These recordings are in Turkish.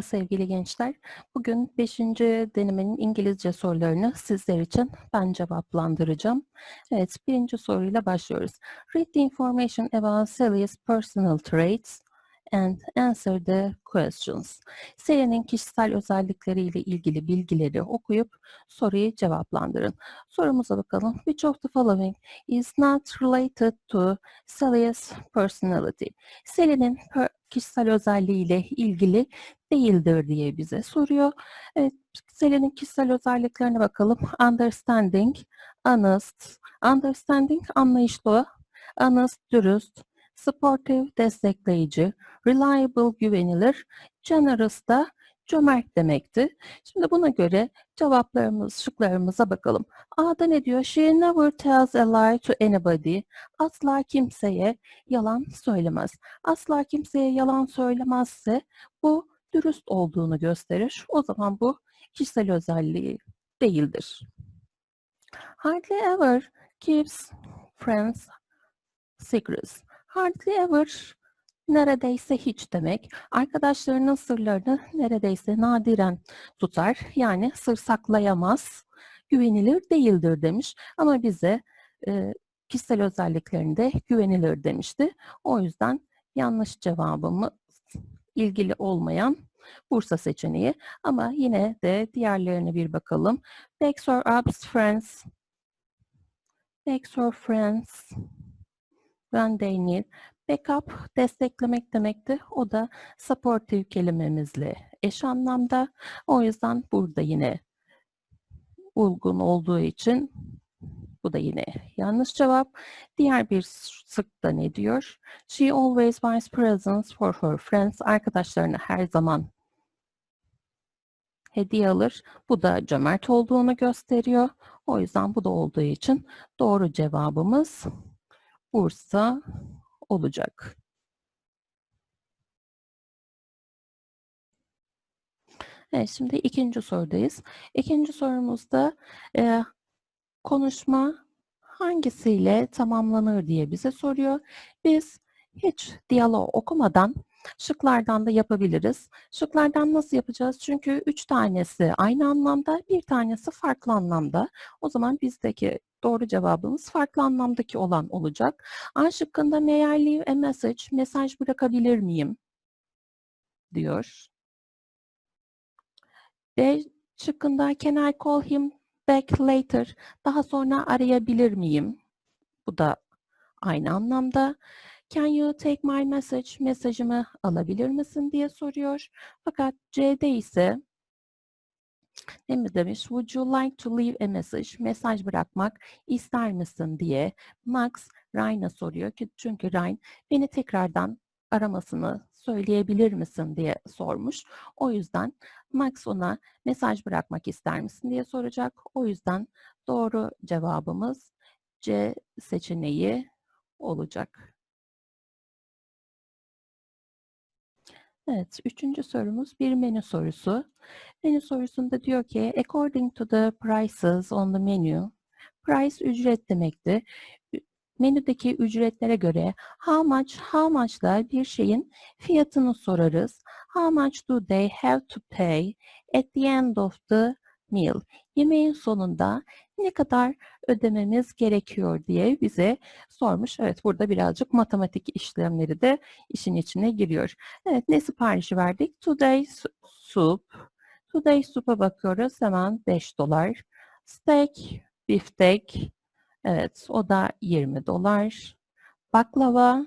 Merhaba sevgili gençler. Bugün 5. denemenin İngilizce sorularını sizler için ben cevaplandıracağım. Evet, birinci soruyla başlıyoruz. Read the information about Sally's personal traits and answer the questions. Sally'nin kişisel özellikleriyle ilgili bilgileri okuyup soruyu cevaplandırın. Sorumuza bakalım. Which of the following is not related to Sally's personality? Sally'nin per- kişisel özelliğiyle ilgili değildir diye bize soruyor. Evet, Selen'in kişisel özelliklerine bakalım. Understanding, honest, understanding anlayışlı, honest, dürüst, supportive, destekleyici, reliable, güvenilir, generous da cömert demekti. Şimdi buna göre cevaplarımız, şıklarımıza bakalım. A'da ne diyor? She never tells a lie to anybody. Asla kimseye yalan söylemez. Asla kimseye yalan söylemezse bu dürüst olduğunu gösterir. O zaman bu kişisel özelliği değildir. Hardly ever keeps friends secrets. Hardly ever neredeyse hiç demek. Arkadaşlarının sırlarını neredeyse nadiren tutar. Yani sır saklayamaz. Güvenilir değildir demiş. Ama bize e, kişisel özelliklerinde güvenilir demişti. O yüzden yanlış cevabımız ilgili olmayan Bursa seçeneği. Ama yine de diğerlerine bir bakalım. Begs or ups friends. Begs or friends. When they need. Backup desteklemek demekti. O da supportive kelimemizle eş anlamda. O yüzden burada yine uygun olduğu için bu da yine yanlış cevap. Diğer bir sıkta ne diyor? She always buys presents for her friends. Arkadaşlarına her zaman hediye alır. Bu da cömert olduğunu gösteriyor. O yüzden bu da olduğu için doğru cevabımız Bursa olacak. Evet, şimdi ikinci sorudayız. İkinci sorumuzda e, konuşma hangisiyle tamamlanır diye bize soruyor. Biz hiç diyalog okumadan şıklardan da yapabiliriz. Şıklardan nasıl yapacağız? Çünkü üç tanesi aynı anlamda, bir tanesi farklı anlamda. O zaman bizdeki doğru cevabımız farklı anlamdaki olan olacak. A şıkkında may I leave a message, mesaj bırakabilir miyim? diyor. B şıkkında can I call him back later, daha sonra arayabilir miyim? Bu da aynı anlamda. Can you take my message, mesajımı alabilir misin diye soruyor. Fakat C'de ise ne mi demiş? Would you like to leave a message? Mesaj bırakmak ister misin diye Max Ryan'a soruyor ki çünkü Ryan beni tekrardan aramasını söyleyebilir misin diye sormuş. O yüzden Max ona mesaj bırakmak ister misin diye soracak. O yüzden doğru cevabımız C seçeneği olacak. Evet, üçüncü sorumuz bir menü sorusu. Menü sorusunda diyor ki, according to the prices on the menu, price ücret demekti. Menüdeki ücretlere göre how much, how much'la bir şeyin fiyatını sorarız. How much do they have to pay at the end of the meal? Yemeğin sonunda ne kadar ödememiz gerekiyor diye bize sormuş. Evet burada birazcık matematik işlemleri de işin içine giriyor. Evet ne siparişi verdik? Today soup. Today soup'a bakıyoruz. Hemen 5 dolar. Steak, biftek. Evet o da 20 dolar. Baklava.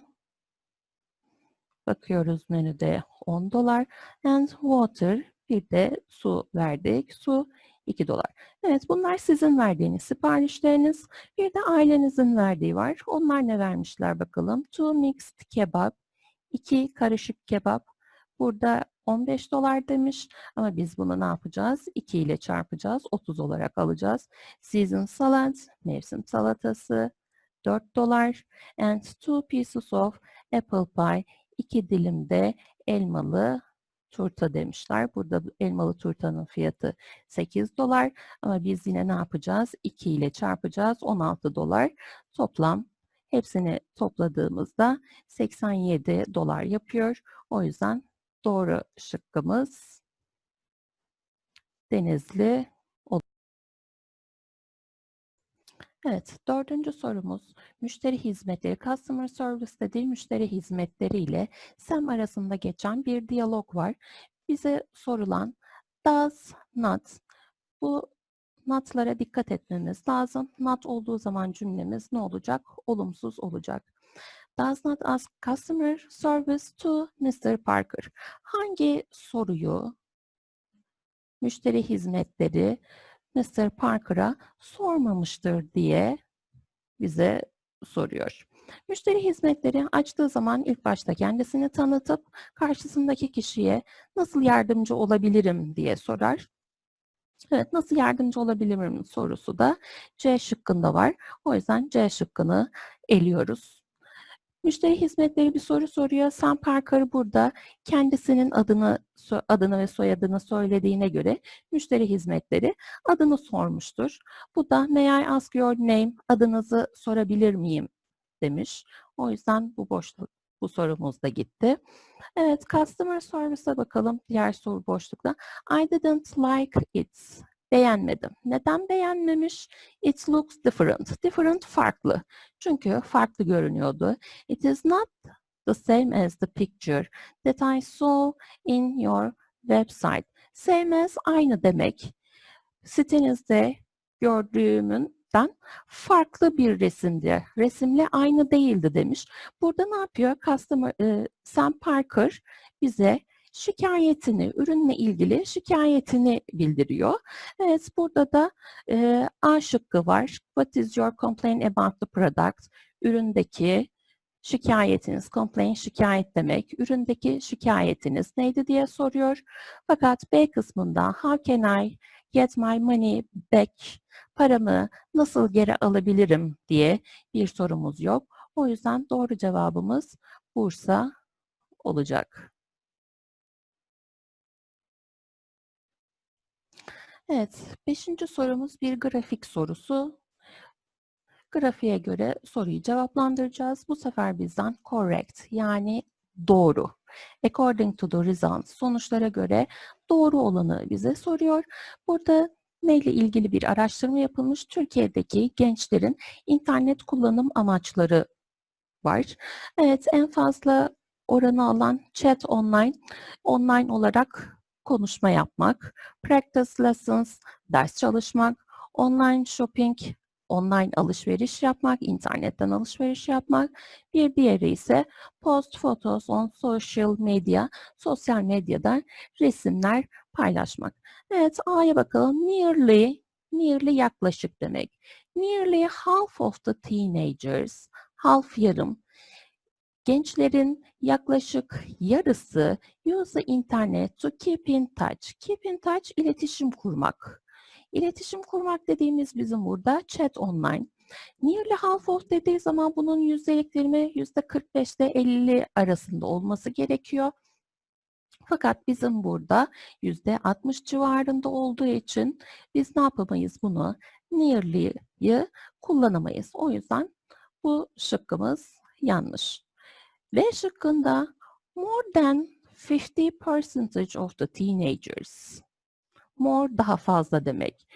Bakıyoruz menüde 10 dolar. And water. Bir de su verdik. Su 2 dolar. Evet bunlar sizin verdiğiniz siparişleriniz. Bir de ailenizin verdiği var. Onlar ne vermişler bakalım. Two mixed kebap. 2 karışık kebap. Burada 15 dolar demiş ama biz bunu ne yapacağız? 2 ile çarpacağız. 30 olarak alacağız. Season salad, mevsim salatası 4 dolar. And two pieces of apple pie. 2 dilimde elmalı turta demişler. Burada elmalı turtanın fiyatı 8 dolar ama biz yine ne yapacağız? 2 ile çarpacağız 16 dolar. Toplam hepsini topladığımızda 87 dolar yapıyor. O yüzden doğru şıkkımız Denizli Evet, dördüncü sorumuz müşteri hizmetleri, customer service dediği müşteri hizmetleri ile SEM arasında geçen bir diyalog var. Bize sorulan does not, bu notlara dikkat etmemiz lazım. Not olduğu zaman cümlemiz ne olacak? Olumsuz olacak. Does not ask customer service to Mr. Parker. Hangi soruyu müşteri hizmetleri Mr. Parker'a sormamıştır diye bize soruyor. Müşteri hizmetleri açtığı zaman ilk başta kendisini tanıtıp karşısındaki kişiye nasıl yardımcı olabilirim diye sorar. Evet, nasıl yardımcı olabilirim sorusu da C şıkkında var. O yüzden C şıkkını eliyoruz. Müşteri hizmetleri bir soru soruyor. Sam Parker burada kendisinin adını adını ve soyadını söylediğine göre müşteri hizmetleri adını sormuştur. Bu da may I ask your name adınızı sorabilir miyim demiş. O yüzden bu boşluk bu sorumuz da gitti. Evet, customer service'a bakalım diğer soru boşlukta. I didn't like it beğenmedim. Neden beğenmemiş? It looks different. Different farklı. Çünkü farklı görünüyordu. It is not the same as the picture that I saw in your website. Same as aynı demek. Sitenizde gördüğümünden farklı bir resimdi. Resimle aynı değildi demiş. Burada ne yapıyor? Customer, e, Sam Parker bize şikayetini, ürünle ilgili şikayetini bildiriyor. Evet, burada da e, A şıkkı var. What is your complaint about the product? Üründeki şikayetiniz, complaint şikayet demek. Üründeki şikayetiniz neydi diye soruyor. Fakat B kısmında how can I get my money back? Paramı nasıl geri alabilirim diye bir sorumuz yok. O yüzden doğru cevabımız Bursa olacak. Evet, beşinci sorumuz bir grafik sorusu. Grafiğe göre soruyu cevaplandıracağız. Bu sefer bizden correct yani doğru. According to the results sonuçlara göre doğru olanı bize soruyor. Burada neyle ilgili bir araştırma yapılmış? Türkiye'deki gençlerin internet kullanım amaçları var. Evet en fazla oranı alan chat online, online olarak konuşma yapmak, practice lessons, ders çalışmak, online shopping, online alışveriş yapmak, internetten alışveriş yapmak. Bir diğeri ise post photos on social media, sosyal medyadan resimler paylaşmak. Evet A'ya bakalım. Nearly, nearly yaklaşık demek. Nearly half of the teenagers, half yarım, Gençlerin yaklaşık yarısı use internet to keep in touch. Keep in touch iletişim kurmak. İletişim kurmak dediğimiz bizim burada chat online. Nearly half of dediği zaman bunun yüzdeliklerimi %45 ile 50 arasında olması gerekiyor. Fakat bizim burada %60 civarında olduğu için biz ne yapamayız bunu? Nearly'yi kullanamayız. O yüzden bu şıkkımız yanlış. B şıkkında more than 50 percentage of the teenagers. More daha fazla demek.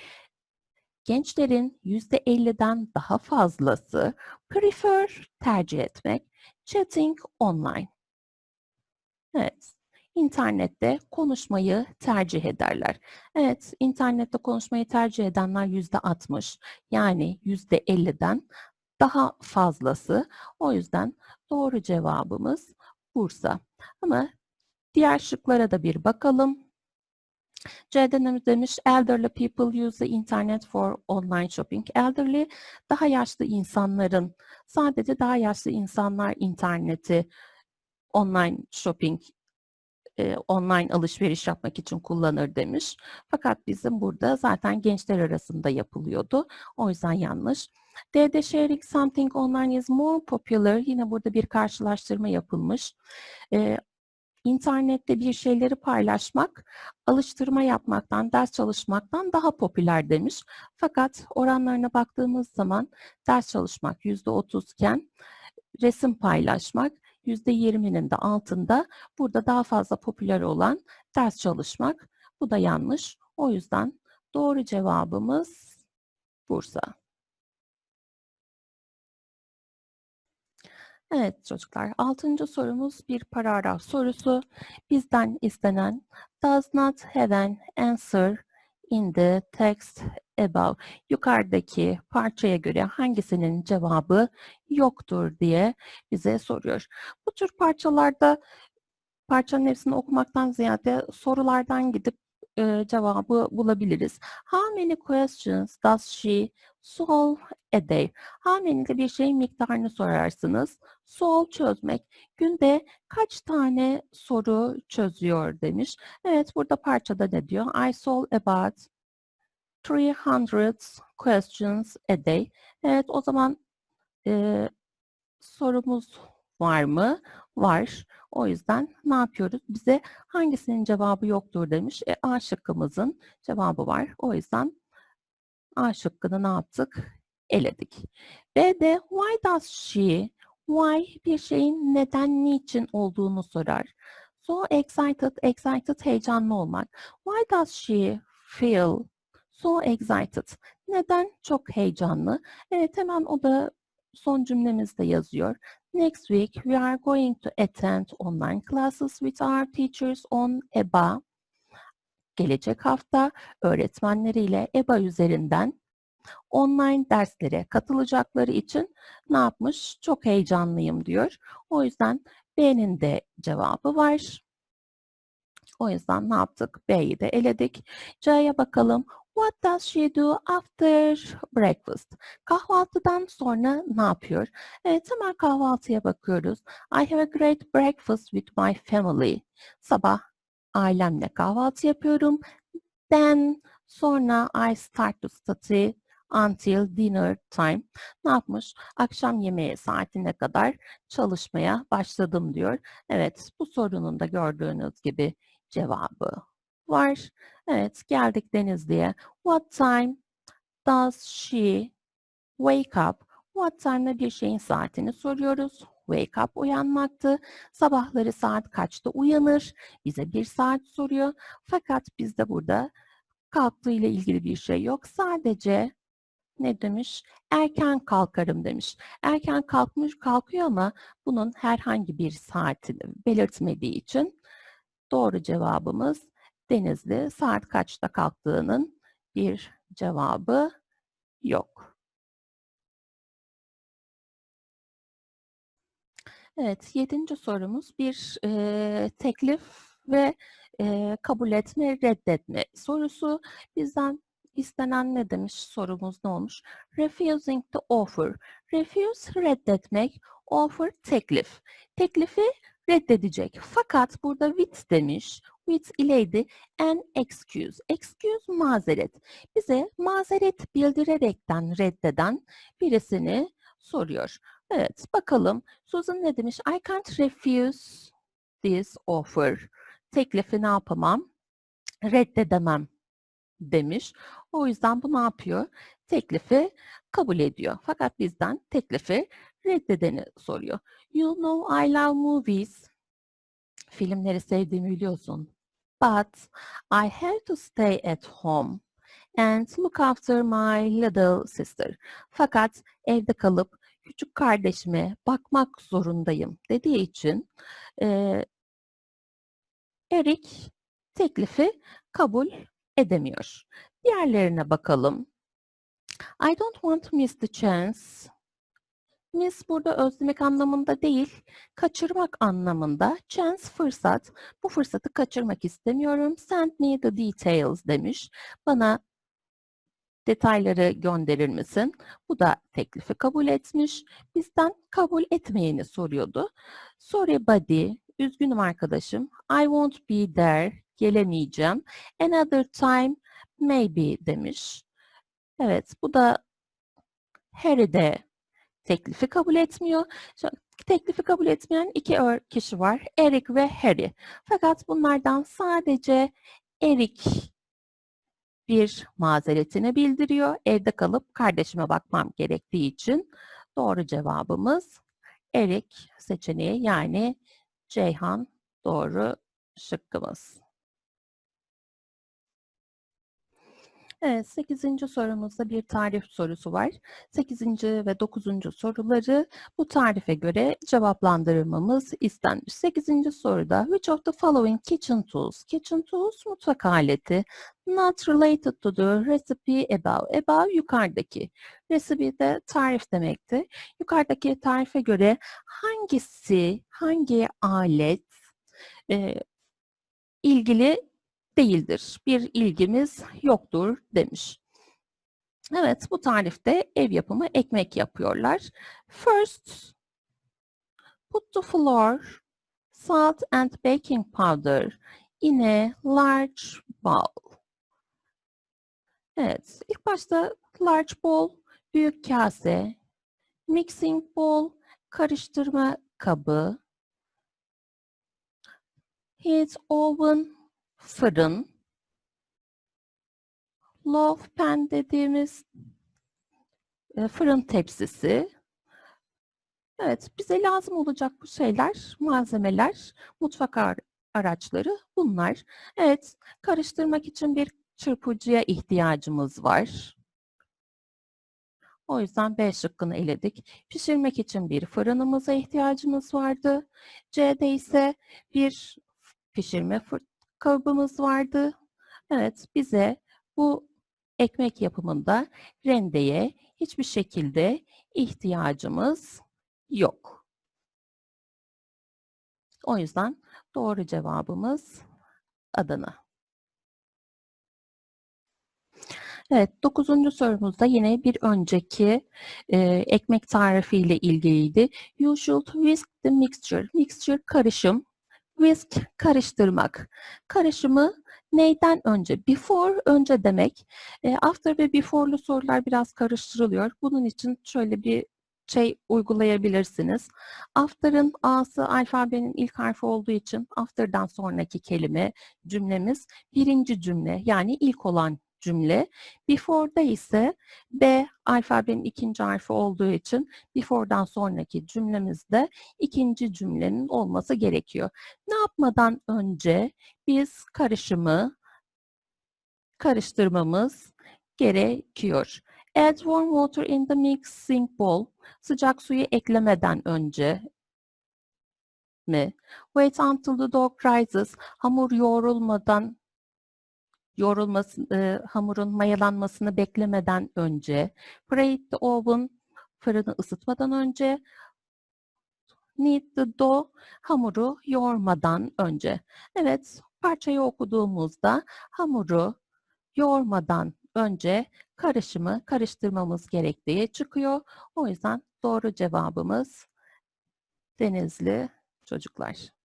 Gençlerin %50'den daha fazlası prefer tercih etmek, chatting online. Evet, internette konuşmayı tercih ederler. Evet, internette konuşmayı tercih edenler %60 yani %50'den daha fazlası. O yüzden doğru cevabımız Bursa. Ama diğer şıklara da bir bakalım. C'den demiş elderly people use the internet for online shopping. Elderly daha yaşlı insanların sadece daha yaşlı insanlar interneti online shopping e, online alışveriş yapmak için kullanır demiş. Fakat bizim burada zaten gençler arasında yapılıyordu. O yüzden yanlış. D'de sharing something online is more popular. Yine burada bir karşılaştırma yapılmış. E, internette bir şeyleri paylaşmak, alıştırma yapmaktan, ders çalışmaktan daha popüler demiş. Fakat oranlarına baktığımız zaman ders çalışmak %30 iken resim paylaşmak %20'nin de altında. Burada daha fazla popüler olan ders çalışmak. Bu da yanlış. O yüzden doğru cevabımız Bursa. Evet çocuklar, altıncı sorumuz bir paragraf sorusu. Bizden istenen does not have an answer in the text above. Yukarıdaki parçaya göre hangisinin cevabı yoktur diye bize soruyor. Bu tür parçalarda parçanın hepsini okumaktan ziyade sorulardan gidip e, cevabı bulabiliriz. How many questions does she solve a day? How many'de bir şeyin miktarını sorarsınız. Solve çözmek. Günde kaç tane soru çözüyor demiş. Evet burada parçada ne diyor? I solve about 300 questions a day. Evet o zaman e, sorumuz var mı? Var. O yüzden ne yapıyoruz? Bize hangisinin cevabı yoktur demiş. E, A şıkkımızın cevabı var. O yüzden A şıkkını ne yaptık? Eledik. B de why does she? Why bir şeyin neden, niçin olduğunu sorar. So excited, excited heyecanlı olmak. Why does she feel so excited? Neden çok heyecanlı? Evet hemen o da son cümlemizde yazıyor. Next week we are going to attend online classes with our teachers on EBA. Gelecek hafta öğretmenleriyle EBA üzerinden online derslere katılacakları için ne yapmış? Çok heyecanlıyım diyor. O yüzden B'nin de cevabı var. O yüzden ne yaptık? B'yi de eledik. C'ye bakalım. What does she do after breakfast? Kahvaltıdan sonra ne yapıyor? Evet hemen kahvaltıya bakıyoruz. I have a great breakfast with my family. Sabah ailemle kahvaltı yapıyorum. Then sonra I start to study until dinner time. Ne yapmış? Akşam yemeği saatine kadar çalışmaya başladım diyor. Evet bu sorunun da gördüğünüz gibi cevabı var. Evet geldik Denizli'ye. What time does she wake up? What time'da bir şeyin saatini soruyoruz. Wake up uyanmaktı. Sabahları saat kaçta uyanır? Bize bir saat soruyor. Fakat bizde burada kalktığı ile ilgili bir şey yok. Sadece ne demiş? Erken kalkarım demiş. Erken kalkmış kalkıyor ama bunun herhangi bir saatini belirtmediği için doğru cevabımız Denizli saat kaçta kalktığının bir cevabı yok. Evet, yedinci sorumuz bir e, teklif ve e, kabul etme, reddetme sorusu. Bizden istenen ne demiş? Sorumuz ne olmuş? Refusing the offer. Refuse, reddetmek. Offer, teklif. Teklifi reddedecek. Fakat burada with demiş. With ileydi. An excuse. Excuse mazeret. Bize mazeret bildirerekten reddeden birisini soruyor. Evet bakalım. Susan ne demiş? I can't refuse this offer. Teklifi ne yapamam? Reddedemem demiş. O yüzden bu ne yapıyor? Teklifi kabul ediyor. Fakat bizden teklifi reddedeni soruyor. You know I love movies. Filmleri sevdiğimi biliyorsun. But I have to stay at home and look after my little sister. Fakat evde kalıp küçük kardeşime bakmak zorundayım dediği için e, Eric teklifi kabul edemiyor. Diğerlerine bakalım. I don't want to miss the chance. Miss burada özlemek anlamında değil, kaçırmak anlamında. Chance fırsat. Bu fırsatı kaçırmak istemiyorum. Send me the details demiş. Bana detayları gönderir misin? Bu da teklifi kabul etmiş. Bizden kabul etmeyeni soruyordu. Sorry buddy, üzgünüm arkadaşım. I won't be there, gelemeyeceğim. Another time, maybe demiş. Evet, bu da Harry de teklifi kabul etmiyor. Teklifi kabul etmeyen iki kişi var. Eric ve Harry. Fakat bunlardan sadece Eric bir mazeretini bildiriyor. Evde kalıp kardeşime bakmam gerektiği için doğru cevabımız Erik seçeneği yani Ceyhan doğru şıkkımız. Evet, 8. sorumuzda bir tarif sorusu var. 8. ve 9. soruları bu tarife göre cevaplandırmamız istenmiş. 8. soruda which of the following kitchen tools? Kitchen tools mutfak aleti. Not related to the recipe above. Above yukarıdaki. Recipe de tarif demekti. Yukarıdaki tarife göre hangisi, hangi alet e, ilgili değildir. Bir ilgimiz yoktur demiş. Evet bu tarifte ev yapımı ekmek yapıyorlar. First put the flour, salt and baking powder in a large bowl. Evet ilk başta large bowl büyük kase, mixing bowl karıştırma kabı, heat oven fırın, loaf pan dediğimiz e, fırın tepsisi. Evet, bize lazım olacak bu şeyler, malzemeler, mutfak araçları bunlar. Evet, karıştırmak için bir çırpıcıya ihtiyacımız var. O yüzden B şıkkını eledik. Pişirmek için bir fırınımıza ihtiyacımız vardı. C'de ise bir pişirme kalıbımız vardı. Evet, bize bu ekmek yapımında rendeye hiçbir şekilde ihtiyacımız yok. O yüzden doğru cevabımız Adana. Evet, dokuzuncu sorumuzda yine bir önceki e, ekmek tarifi ile ilgiliydi. You should whisk the mixture. Mixture karışım. Whisk karıştırmak. Karışımı neyden önce? Before önce demek. E, after ve before'lu sorular biraz karıştırılıyor. Bunun için şöyle bir şey uygulayabilirsiniz. After'ın A'sı alfabenin ilk harfi olduğu için after'dan sonraki kelime cümlemiz birinci cümle yani ilk olan cümle. Before'da ise B alfabenin ikinci harfi olduğu için before'dan sonraki cümlemizde ikinci cümlenin olması gerekiyor. Ne yapmadan önce biz karışımı karıştırmamız gerekiyor. Add warm water in the mixing bowl. Sıcak suyu eklemeden önce mi? Wait until the dough rises. Hamur yoğrulmadan yoğrulması, e, hamurun mayalanmasını beklemeden önce, preheat the oven, fırını ısıtmadan önce, knead the dough, hamuru yoğurmadan önce. Evet, parçayı okuduğumuzda hamuru yoğurmadan önce karışımı karıştırmamız gerektiği çıkıyor. O yüzden doğru cevabımız Denizli çocuklar.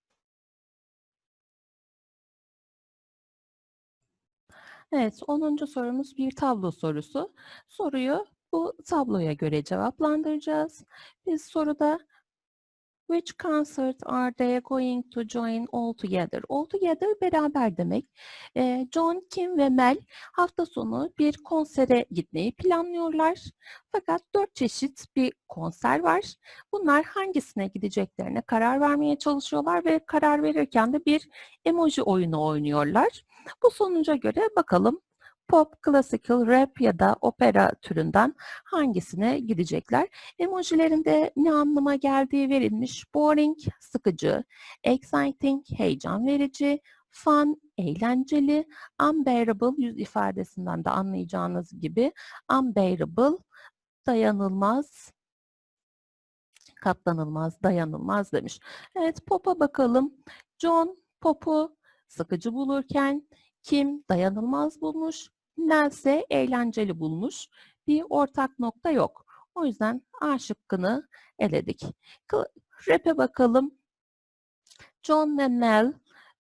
Evet, 10. sorumuz bir tablo sorusu. Soruyu bu tabloya göre cevaplandıracağız. Biz soruda Which concert are they going to join all together? All together beraber demek. E, John, Kim ve Mel hafta sonu bir konsere gitmeyi planlıyorlar. Fakat dört çeşit bir konser var. Bunlar hangisine gideceklerine karar vermeye çalışıyorlar ve karar verirken de bir emoji oyunu oynuyorlar. Bu sonuca göre bakalım pop, classical, rap ya da opera türünden hangisine gidecekler? Emojilerinde ne anlama geldiği verilmiş. Boring, sıkıcı, exciting, heyecan verici, fun, eğlenceli, unbearable yüz ifadesinden de anlayacağınız gibi unbearable, dayanılmaz, katlanılmaz, dayanılmaz demiş. Evet pop'a bakalım. John pop'u sıkıcı bulurken kim dayanılmaz bulmuş, Nelse eğlenceli bulmuş. Bir ortak nokta yok. O yüzden A şıkkını eledik. Rap'e bakalım. John ve Mel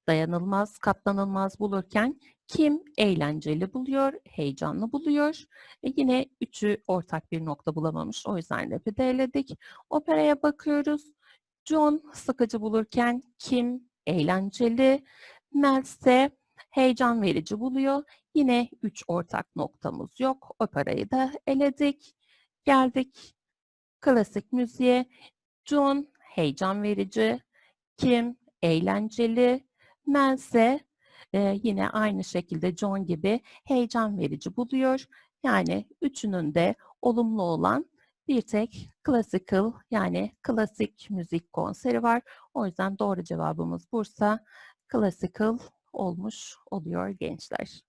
dayanılmaz, katlanılmaz bulurken kim eğlenceli buluyor, heyecanlı buluyor. E yine üçü ortak bir nokta bulamamış. O yüzden rap'i de eledik. Operaya bakıyoruz. John sıkıcı bulurken kim eğlenceli, Mel ise heyecan verici buluyor. Yine üç ortak noktamız yok. Operayı da eledik. Geldik klasik müziğe. John heyecan verici, Kim eğlenceli, Mel ise e, yine aynı şekilde John gibi heyecan verici buluyor. Yani üçünün de olumlu olan bir tek classical yani klasik müzik konseri var. O yüzden doğru cevabımız Bursa classical olmuş oluyor gençler.